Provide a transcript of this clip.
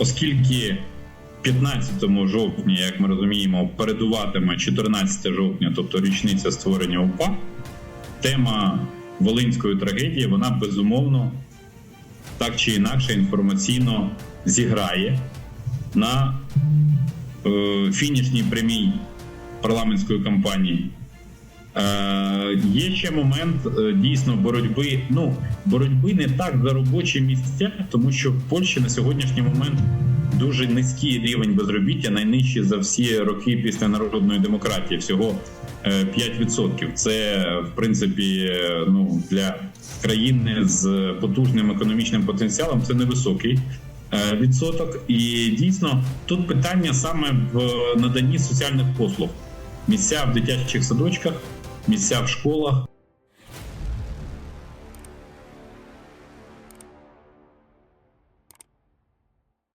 оскільки 15 жовтня, як ми розуміємо, передуватиме 14 жовтня, тобто річниця створення УПА, тема Волинської трагедії, вона безумовно так чи інакше інформаційно зіграє на е, фінішній прямій парламентської кампанії. Е, є ще момент е, дійсно боротьби. Ну, боротьби не так за робочі місця, тому що в Польщі на сьогоднішній момент дуже низький рівень безробіття, найнижчий за всі роки після народної демократії, всього е, 5%. Це в принципі е, ну для країни з потужним економічним потенціалом. Це невисокий е, відсоток. І дійсно тут питання саме в наданні соціальних послуг. Місця в дитячих садочках, місця в школах,